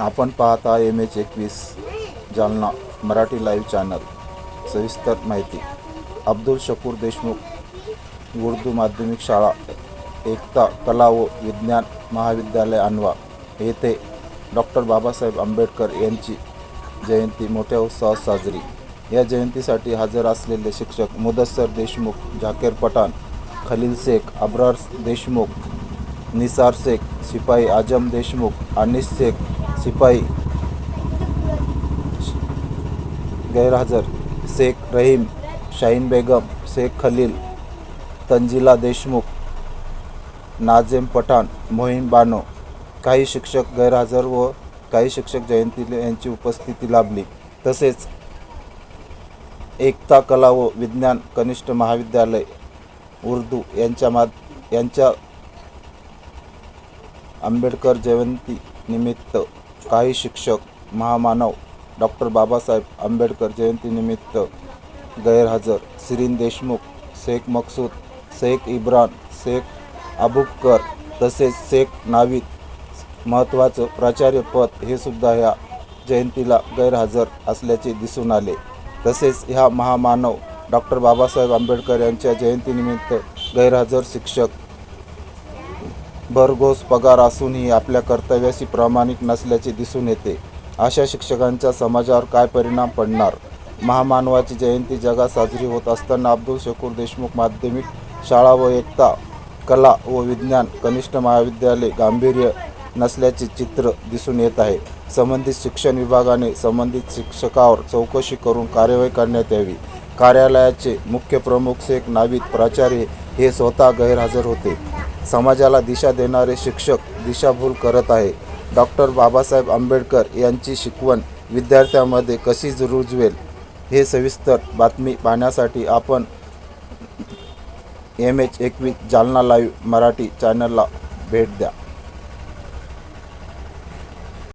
आपण पाहता M H एकवीस जालना मराठी लाईव्ह चॅनल सविस्तर माहिती. अब्दुल शकूर देशमुख उर्दू माध्यमिक शाळा एकता कला व विज्ञान महाविद्यालय अनवा. येथे डॉक्टर बाबासाहेब आंबेडकर यांची जयंती मोठ्या उत्साहात साजरी. या जयंतीसाठी हजर असलेले शिक्षक मुदस्सर देशमुख झाकीर पठाण खलील शेख अब्रार देशमुख निसार शेख शिपाई आजम देशमुख अनिस शेख सिपाई गैरहजर शेख रहीम शाहीन बेगम शेख खलील तंजिला देशमुख नाझेम पठाण मोहीम बानो काही शिक्षक गैरहजर व काही शिक्षक जयंती यांची उपस्थिती लाभली. तसेच एकता कला व विज्ञान कनिष्ठ महाविद्यालय उर्दू यांच्या मा यांच्या आंबेडकर जयंती निमित्त काही शिक्षक महामानव डॉक्टर बाबासाहेब आंबेडकर जयंतीनिमित्त गैरहजर. सिरीन देशमुख शेख मकसूद शेख इब्रान शेख अबुबकर तसेच शेख नावीद महत्त्वाचं प्राचार्यपद हे सुद्धा ह्या जयंतीला गैरहजर असल्याचे दिसून आले. तसेच ह्या महामानव डॉक्टर बाबासाहेब आंबेडकर यांच्या जयंतीनिमित्त गैरहजर शिक्षक भरघोस पगार असूनही आपल्या कर्तव्याशी प्रामाणिक नसल्याचे दिसून येते. अशा शिक्षकांच्या समाजावर काय परिणाम पडणार? महामानवाची जयंती जगात साजरी होत असताना अब्दुल शकूर देशमुख माध्यमिक शाळा व एकता कला व विज्ञान कनिष्ठ महाविद्यालय गांभीर्य नसल्याचे चित्र दिसून येत आहे. संबंधित शिक्षण विभागाने संबंधित शिक्षकावर चौकशी करून कार्यवाही करण्यात यावी. कार्यालयाचे मुख्य प्रमुख शेख नावीद प्राचार्य हे स्वतः गैरहजर होते. समाजाला दिशा देणारे शिक्षक दिशाभूल करत आहे. डॉक्टर बाबासाहेब आंबेडकर यांची शिकवण विद्यार्थ्यांमध्ये कशी रुजवेल हे सविस्तर बातमी पाहण्यासाठी आपण एम एच एकवीस जालना लाईव्ह मराठी चॅनलला भेट द्या.